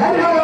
Thank you.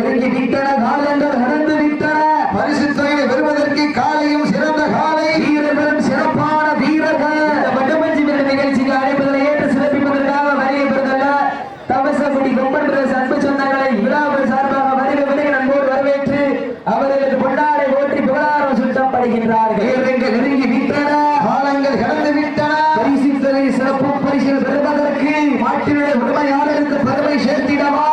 நெருங்கி விட்டன காலங்கள் நடந்து விட்டன. பரிசுத்தொகையை பெறுவதற்கு காலையும் சிறந்த காலை. வீரர்களும் சிறப்பான வீரர்கள். வட்டமஞ்சி பெற நிகழ்ச்சிக்கு அழைப்பதில் ஏற்ற சிறப்பிப்பதற்காக வருகை பெறுதல்ல தவசகுடி கொம்பன் பிரதேச அன்பு சொந்தங்களை விழாவில் சார்பாக வருகை வருகை நண்போடு வரவேற்று அவர்களுக்கு பொன்னாரை ஓட்டி புகழாரம் சுட்டப்படுகின்றார்கள் வீரர்கள் நெருங்கி விட்டன காலங்கள் கடந்து விட்டன. பரிசுத்தொகை சிறப்பு பரிசு பெறுவதற்கு மாட்டினுடைய உரிமையாளருக்கு பெருமை சேர்த்திடவா?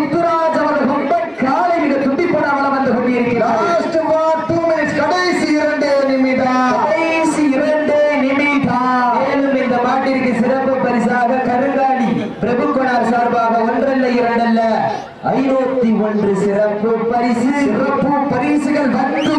முத்துராஜ் அவர்கள் கொண்ட காலை மிக துண்டிப்பட அவலம் வந்து கொண்டிருக்கிறார். கடைசி இரண்டு நிமிடம். கடைசி இரண்டு நிமிடம். மேலும் இந்த பாட்டிற்கு சிறப்பு பரிசாக கருங்காலி பிரபுகுணார் சார்பாக ஒன்றல்ல இரண்டல்ல ஐநூத்தி ஒன்று சிறப்பு பரிசு. சிறப்பு பரிசுகள் வந்து